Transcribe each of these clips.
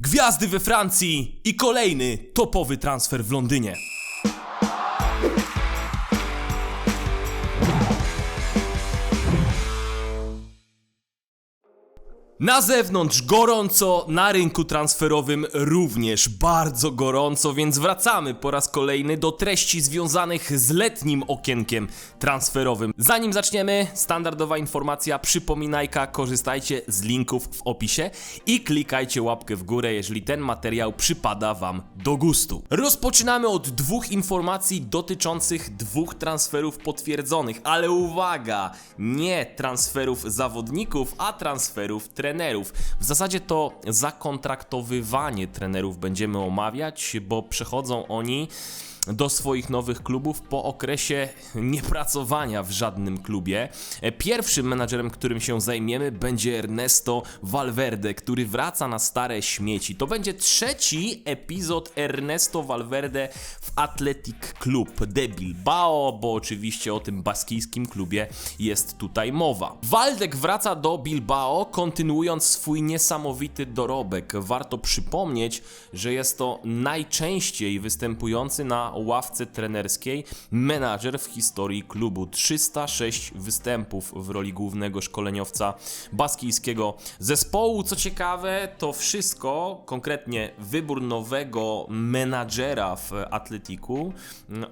Gwiazdy we Francji i kolejny topowy transfer w Londynie. Na zewnątrz gorąco, na rynku transferowym również bardzo gorąco, więc wracamy po raz kolejny do treści związanych z letnim okienkiem transferowym. Zanim zaczniemy, standardowa informacja, przypominajka, korzystajcie z linków w opisie i klikajcie łapkę w górę, jeżeli ten materiał przypada Wam do gustu. Rozpoczynamy od dwóch informacji dotyczących dwóch transferów potwierdzonych, ale uwaga, nie transferów zawodników, a transferów trenerów. W zasadzie to zakontraktowywanie trenerów będziemy omawiać, bo przechodzą oni do swoich nowych klubów po okresie niepracowania w żadnym klubie. Pierwszym menadżerem, którym się zajmiemy, będzie Ernesto Valverde, który wraca na stare śmieci. To będzie trzeci epizod Ernesto Valverde w Athletic Club de Bilbao, bo oczywiście o tym baskijskim klubie jest tutaj mowa. Waldek wraca do Bilbao, kontynuując swój niesamowity dorobek. Warto przypomnieć, że jest to najczęściej występujący na ławce trenerskiej menadżer w historii klubu. 306 występów w roli głównego szkoleniowca baskijskiego zespołu. Co ciekawe, to wszystko, konkretnie wybór nowego menadżera w Atletiku,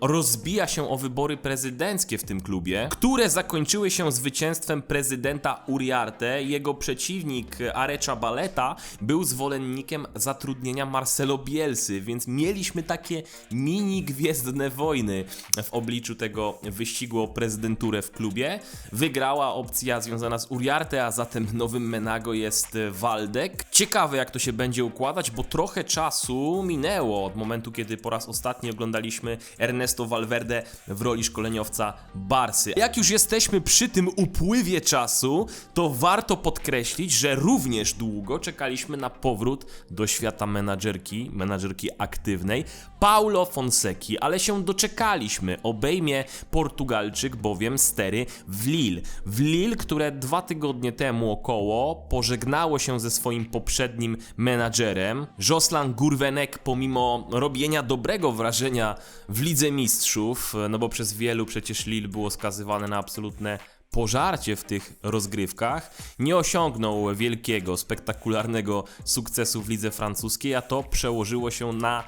rozbija się o wybory prezydenckie w tym klubie, które zakończyły się zwycięstwem prezydenta Uriarte. Jego przeciwnik Arecha Baleta był zwolennikiem zatrudnienia Marcelo Bielsy, więc mieliśmy takie mini gwiezdne wojny w obliczu tego wyścigu o prezydenturę w klubie. Wygrała opcja związana z Uriarte, a zatem nowym Menago jest Waldek. Ciekawe jak to się będzie układać, bo trochę czasu minęło od momentu, kiedy po raz ostatni oglądaliśmy Ernesto Valverde w roli szkoleniowca Barsy. Jak już jesteśmy przy tym upływie czasu, to warto podkreślić, że również długo czekaliśmy na powrót do świata menadżerki, menadżerki aktywnej, Paulo Fonseki, ale się doczekaliśmy. Obejmie Portugalczyk bowiem stery w Lille. W Lille, które dwa tygodnie temu około pożegnało się ze swoim poprzednim menadżerem. Joslan Gurwenek, pomimo robienia dobrego wrażenia w Lidze Mistrzów, no bo przez wielu przecież Lille było skazywane na absolutne pożarcie w tych rozgrywkach, nie osiągnął wielkiego, spektakularnego sukcesu w lidze francuskiej, a to przełożyło się na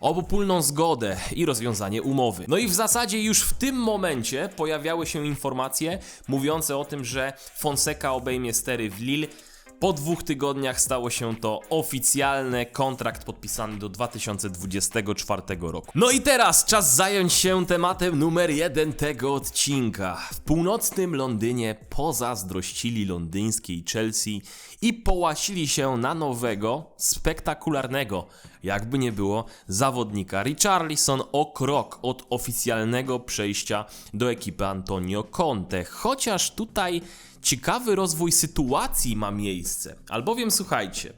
obopólną zgodę i rozwiązanie umowy. No i w zasadzie już w tym momencie pojawiały się informacje mówiące o tym, że Fonseca obejmie stery w Lille. Po dwóch tygodniach stało się to oficjalne, kontrakt podpisany do 2024 roku. No i teraz czas zająć się tematem numer jeden tego odcinka. W północnym Londynie pozazdrościli londyńskiej Chelsea i połasili się na nowego, spektakularnego, jakby nie było, zawodnika. Richarlison o krok od oficjalnego przejścia do ekipy Antonio Conte. Chociaż tutaj ciekawy rozwój sytuacji ma miejsce. Albowiem słuchajcie,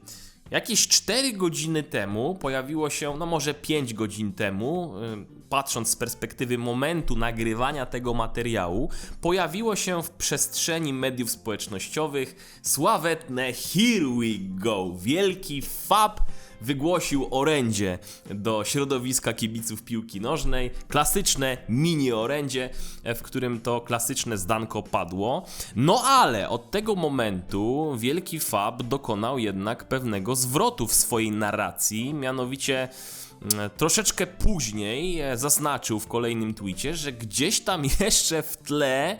jakieś 4 godziny temu pojawiło się, no może 5 godzin temu, yy, patrząc z perspektywy momentu nagrywania tego materiału, pojawiło się w przestrzeni mediów społecznościowych sławetne Here We Go, wielki fab wygłosił orędzie do środowiska kibiców piłki nożnej. Klasyczne mini orędzie, w którym to klasyczne zdanko padło. No ale od tego momentu wielki Fab dokonał jednak pewnego zwrotu w swojej narracji, mianowicie mm, troszeczkę później e, zaznaczył w kolejnym tweetie, że gdzieś tam jeszcze w tle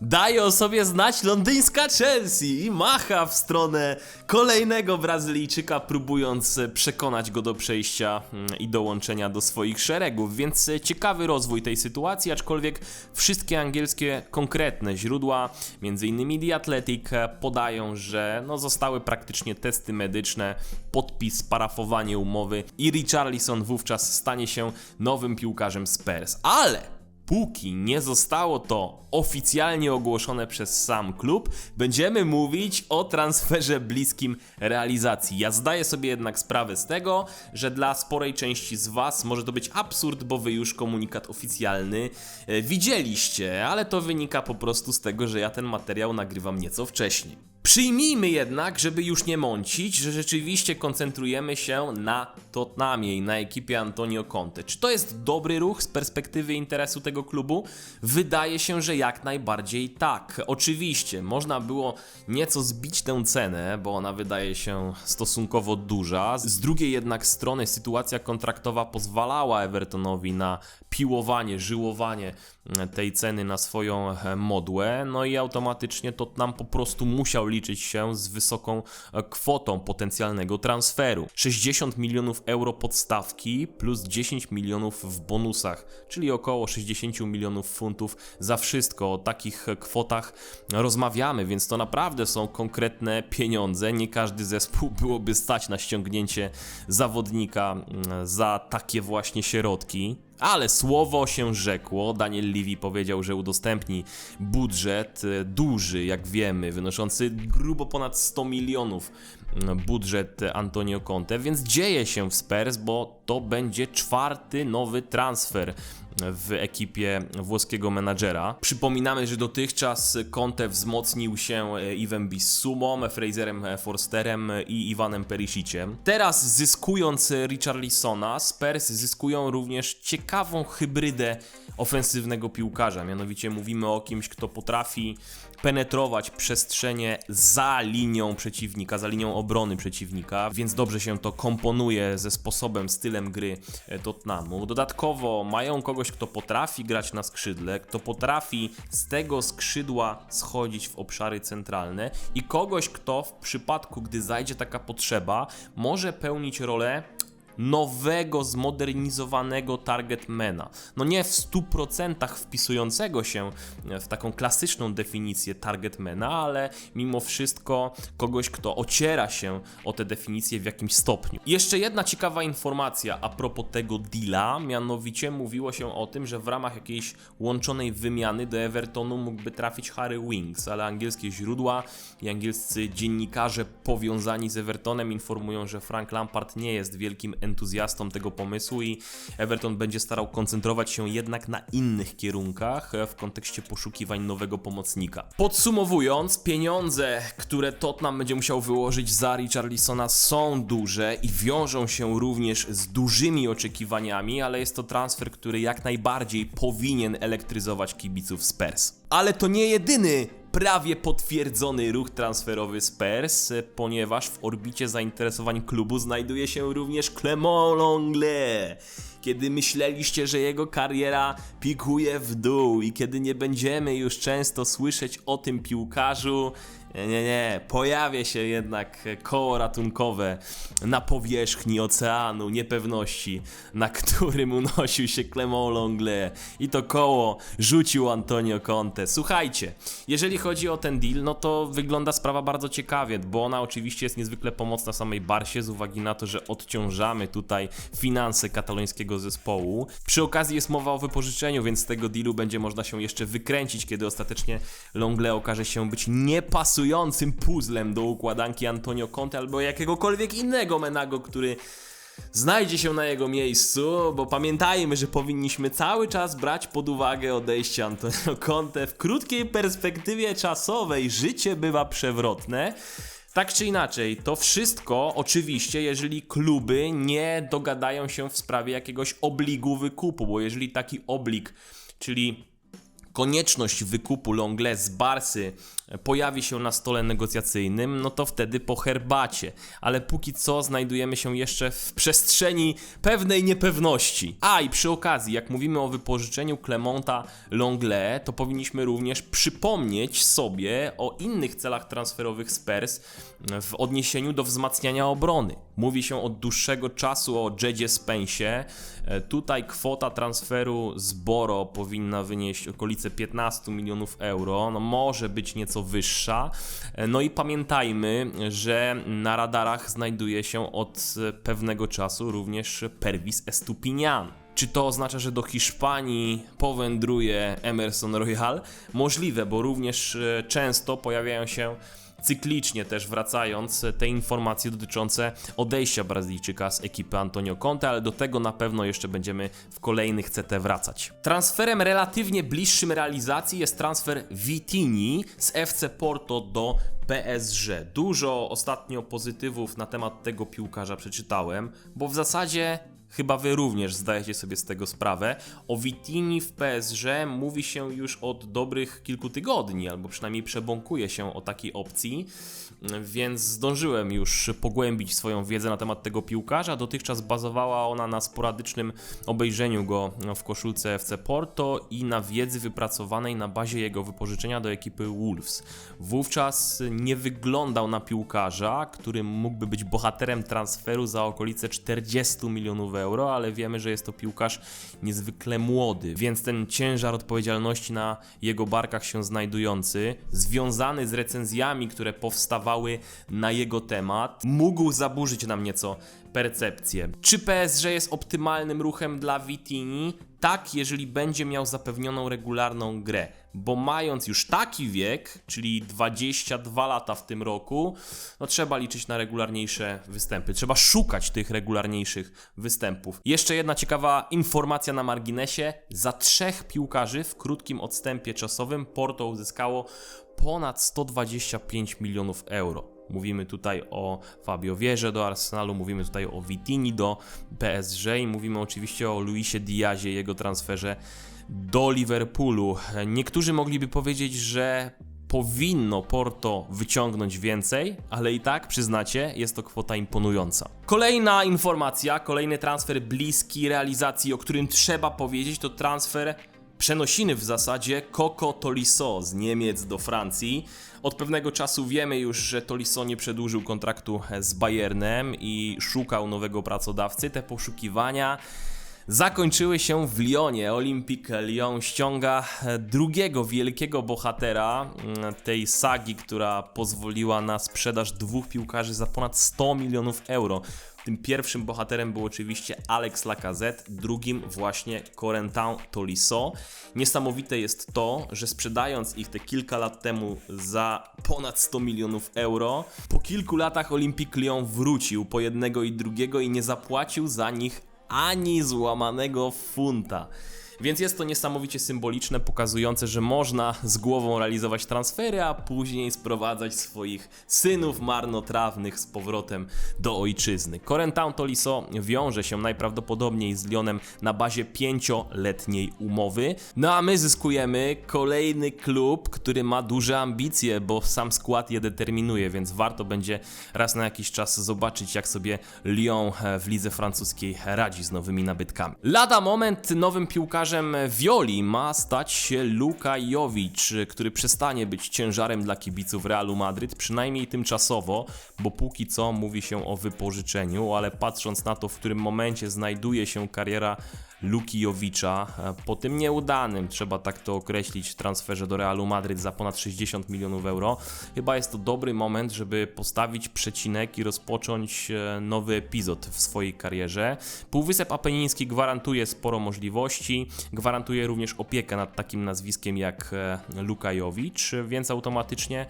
daje o sobie znać londyńska Chelsea i macha w stronę kolejnego Brazylijczyka, próbując przekonać go do przejścia mm, i dołączenia do swoich szeregów. Więc ciekawy rozwój tej sytuacji, aczkolwiek wszystkie angielskie konkretne źródła, m.in. The Athletic, podają, że no, zostały praktycznie testy medyczne, podpis, parafowanie umowy i Richarlison wówczas stanie się nowym piłkarzem Spurs. Ale póki nie zostało to oficjalnie ogłoszone przez sam klub, będziemy mówić o transferze bliskim realizacji. Ja zdaję sobie jednak sprawę z tego, że dla sporej części z Was może to być absurd, bo Wy już komunikat oficjalny e, widzieliście, ale to wynika po prostu z tego, że ja ten materiał nagrywam nieco wcześniej. Przyjmijmy jednak, żeby już nie mącić, że rzeczywiście koncentrujemy się na Tottenhamie i na ekipie Antonio Conte. Czy to jest dobry ruch z perspektywy interesu tego klubu? Wydaje się, że jak najbardziej tak. Oczywiście, można było nieco zbić tę cenę, bo ona wydaje się stosunkowo duża. Z drugiej jednak strony sytuacja kontraktowa pozwalała Evertonowi na piłowanie, żyłowanie tej ceny na swoją e, modłę, no i automatycznie Tottenham po prostu musiał liczyć się z wysoką e, kwotą potencjalnego transferu. 60 milionów euro podstawki plus 10 milionów w bonusach, czyli około 60 milionów funtów za wszystko. O takich e, kwotach rozmawiamy, więc to naprawdę są konkretne pieniądze. Nie każdy zespół byłoby stać na ściągnięcie zawodnika mm, za takie właśnie środki. Ale słowo się rzekło. Daniel Levy powiedział, że udostępni budżet e, duży, jak wiemy, wynoszący grubo ponad 100 milionów budżet Antonio Conte, więc dzieje się w Spurs, bo to będzie czwarty nowy transfer w ekipie włoskiego menadżera. Przypominamy, że dotychczas Conte wzmocnił się Iwem Bissumą, Fraserem Forsterem i Iwanem Perisiciem. Teraz zyskując Richarlisona, Spurs zyskują również ciekawą hybrydę ofensywnego piłkarza. Mianowicie mówimy o kimś, kto potrafi penetrować przestrzenie za linią przeciwnika, za linią obrony przeciwnika, więc dobrze się to komponuje ze sposobem, stylem gry Tottenhamu. Dodatkowo mają kogoś, kto potrafi grać na skrzydle, kto potrafi z tego skrzydła schodzić w obszary centralne i kogoś, kto w przypadku, gdy zajdzie taka potrzeba, może pełnić rolę nowego, zmodernizowanego targetmana. No nie w 100% wpisującego się w taką klasyczną definicję targetmana, ale mimo wszystko kogoś, kto ociera się o tę definicję w jakimś stopniu. Jeszcze jedna ciekawa informacja a propos tego deala, mianowicie mówiło się o tym, że w ramach jakiejś łączonej wymiany do Evertonu mógłby trafić Harry Winks, ale angielskie źródła i angielscy dziennikarze powiązani z Evertonem informują, że Frank Lampard nie jest wielkim entuzjastą tego pomysłu i Everton będzie starał koncentrować się jednak na innych kierunkach w kontekście poszukiwań nowego pomocnika. Podsumowując, pieniądze, które Tottenham będzie musiał wyłożyć za Richarlisona są duże i wiążą się również z dużymi oczekiwaniami, ale jest to transfer, który jak najbardziej powinien elektryzować kibiców Spurs. Ale to nie jedyny prawie potwierdzony ruch transferowy Spurs, ponieważ w orbicie zainteresowań klubu znajduje się również Clement Longley. Kiedy myśleliście, że jego kariera pikuje w dół i kiedy nie będziemy już często słyszeć o tym piłkarzu, nie, nie, nie. Pojawia się jednak koło ratunkowe na powierzchni oceanu niepewności, na którym unosił się Clement Longley. I to koło rzucił Antonio Conte. Słuchajcie, jeżeli chodzi o ten deal, no to wygląda sprawa bardzo ciekawie, bo ona oczywiście jest niezwykle pomocna samej Barsie z uwagi na to, że odciążamy tutaj finanse katalońskiego zespołu. Przy okazji jest mowa o wypożyczeniu, więc z tego dealu będzie można się jeszcze wykręcić, kiedy ostatecznie Longley okaże się być niepasujący puzzlem do układanki Antonio Conte albo jakiegokolwiek innego Menago, który znajdzie się na jego miejscu, bo pamiętajmy, że powinniśmy cały czas brać pod uwagę odejście Antonio Conte w krótkiej perspektywie czasowej. Życie bywa przewrotne. Tak czy inaczej, to wszystko oczywiście, jeżeli kluby nie dogadają się w sprawie jakiegoś obligu wykupu, bo jeżeli taki oblig, czyli konieczność wykupu Longle z Barsy pojawi się na stole negocjacyjnym, no to wtedy po herbacie. Ale póki co znajdujemy się jeszcze w przestrzeni pewnej niepewności. A i przy okazji, jak mówimy o wypożyczeniu Clemonta Longle, to powinniśmy również przypomnieć sobie o innych celach transferowych Spurs w odniesieniu do wzmacniania obrony. Mówi się od dłuższego czasu o Jedzie Spence. Tutaj kwota transferu z Boro powinna wynieść okolice 15 milionów euro. No może być nieco wyższa. No i pamiętajmy, że na radarach znajduje się od pewnego czasu również Pervis Estupinian. Czy to oznacza, że do Hiszpanii powędruje Emerson Royal? Możliwe, bo również e, często pojawiają się cyklicznie też wracając te informacje dotyczące odejścia Brazylijczyka z ekipy Antonio Conte, ale do tego na pewno jeszcze będziemy w kolejnych CT wracać. Transferem relatywnie bliższym realizacji jest transfer Vitini z FC Porto do PSG. Dużo ostatnio pozytywów na temat tego piłkarza przeczytałem, bo w zasadzie Chyba wy również zdajecie sobie z tego sprawę. O Vitini w PSG mówi się już od dobrych kilku tygodni, albo przynajmniej przebąkuje się o takiej opcji, więc zdążyłem już pogłębić swoją wiedzę na temat tego piłkarza. Dotychczas bazowała ona na sporadycznym obejrzeniu go w koszulce FC Porto i na wiedzy wypracowanej na bazie jego wypożyczenia do ekipy Wolves. Wówczas nie wyglądał na piłkarza, który mógłby być bohaterem transferu za okolice 40 milionów euro, ale wiemy, że jest to piłkarz niezwykle młody, więc ten ciężar odpowiedzialności na jego barkach się znajdujący, związany z recenzjami, które powstawały na jego temat, mógł zaburzyć nam nieco percepcję. Czy PSG jest optymalnym ruchem dla Vitini? Tak, jeżeli będzie miał zapewnioną regularną grę, bo mając już taki wiek, czyli 22 lata w tym roku, no trzeba liczyć na regularniejsze występy. Trzeba szukać tych regularniejszych występów. Jeszcze jedna ciekawa informacja na marginesie. Za trzech piłkarzy w krótkim odstępie czasowym Porto uzyskało ponad 125 milionów euro. Mówimy tutaj o Fabio Wierze do Arsenalu, mówimy tutaj o Vitini do PSG i mówimy oczywiście o Luisie Diazie, jego transferze do Liverpoolu. Niektórzy mogliby powiedzieć, że powinno Porto wyciągnąć więcej, ale i tak przyznacie, jest to kwota imponująca. Kolejna informacja, kolejny transfer bliski realizacji, o którym trzeba powiedzieć, to transfer przenosiny w zasadzie Coco Tolisso z Niemiec do Francji. Od pewnego czasu wiemy już, że Tolisso nie przedłużył kontraktu z Bayernem i szukał nowego pracodawcy. Te poszukiwania zakończyły się w Lyonie. Olympique Lyon ściąga drugiego wielkiego bohatera mm, tej sagi, która pozwoliła na sprzedaż dwóch piłkarzy za ponad 100 milionów euro. Tym pierwszym bohaterem był oczywiście Alex Lacazette, drugim właśnie Corentin Tolisso. Niesamowite jest to, że sprzedając ich te kilka lat temu za ponad 100 milionów euro, po kilku latach Olympique Lyon wrócił po jednego i drugiego i nie zapłacił za nich ani złamanego funta. Więc jest to niesamowicie symboliczne, pokazujące, że można z głową realizować transfery, a później sprowadzać swoich synów marnotrawnych z powrotem do ojczyzny. Corentin Tolisso wiąże się najprawdopodobniej z Lyonem na bazie pięcioletniej umowy. No a my zyskujemy kolejny klub, który ma duże ambicje, bo sam skład je determinuje, więc warto będzie raz na jakiś czas zobaczyć, jak sobie Lyon w lidze francuskiej radzi z nowymi nabytkami. Lada moment nowym piłkarzem Violi ma stać się Luka Jovic, który przestanie być ciężarem dla kibiców Realu Madryt, przynajmniej tymczasowo, bo póki co mówi się o wypożyczeniu, ale patrząc na to, w którym momencie znajduje się kariera Lukijowicza. Po tym nieudanym, trzeba tak to określić, transferze do Realu Madryt za ponad 60 milionów euro, chyba jest to dobry moment, żeby postawić przecinek i rozpocząć e, nowy epizod w swojej karierze. Półwysep Apeniński gwarantuje sporo możliwości, gwarantuje również opiekę nad takim nazwiskiem jak e, Lukajowicz, więc automatycznie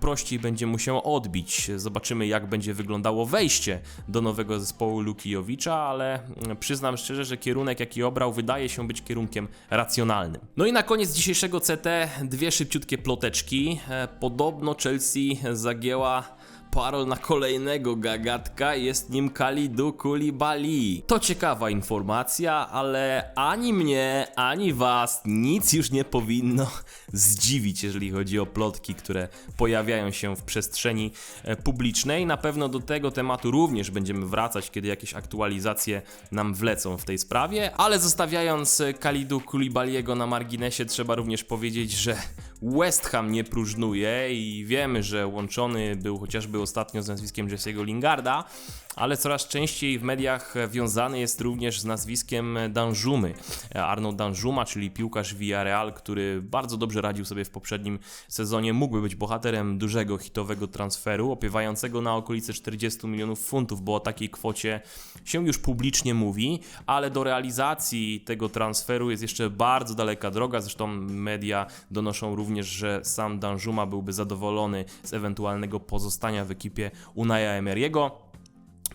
prościej będzie mu się odbić. Zobaczymy, jak będzie wyglądało wejście do nowego zespołu Lukijowicza, ale mm, przyznam szczerze, że kierunek, jaki obrał, wydaje się być kierunkiem racjonalnym. No i na koniec dzisiejszego CT dwie szybciutkie ploteczki. E, Podobno Chelsea zagięła parol na kolejnego gagatka, jest nim Kalidu Kulibali. To ciekawa informacja, ale ani mnie, ani was nic już nie powinno zdziwić, jeżeli chodzi o plotki, które pojawiają się w przestrzeni e, publicznej. Na pewno do tego tematu również będziemy wracać, kiedy jakieś aktualizacje nam wlecą w tej sprawie, ale zostawiając Kalidu Kulibaliego na marginesie, trzeba również powiedzieć, że West Ham nie próżnuje i wiemy, że łączony był chociażby ostatnio z nazwiskiem Jesse'ego Lingarda, ale coraz częściej w mediach wiązany jest również z nazwiskiem Danjumy. Arnaud Danjuma, czyli piłkarz Villarreal, który bardzo dobrze radził sobie w poprzednim sezonie, mógłby być bohaterem dużego hitowego transferu, opiewającego na okolice 40 milionów funtów, bo o takiej kwocie się już publicznie mówi, ale do realizacji tego transferu jest jeszcze bardzo daleka droga, zresztą media donoszą również że sam Danjuma byłby zadowolony z ewentualnego pozostania w ekipie Unaja Emery'ego.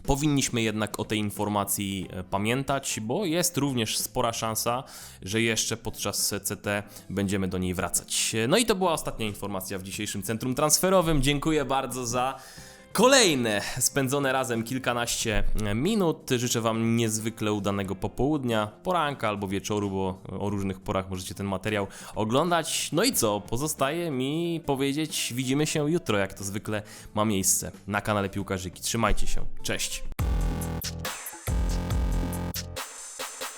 Powinniśmy jednak o tej informacji e, pamiętać, bo jest również spora szansa, że jeszcze podczas CT będziemy do niej wracać. No i to była ostatnia informacja w dzisiejszym centrum transferowym. Dziękuję bardzo za kolejne spędzone razem kilkanaście minut. Życzę Wam niezwykle udanego popołudnia, poranka albo wieczoru, bo o różnych porach możecie ten materiał oglądać. No i co? Pozostaje mi powiedzieć, widzimy się jutro, jak to zwykle ma miejsce na kanale Piłkarzyki. Trzymajcie się, cześć!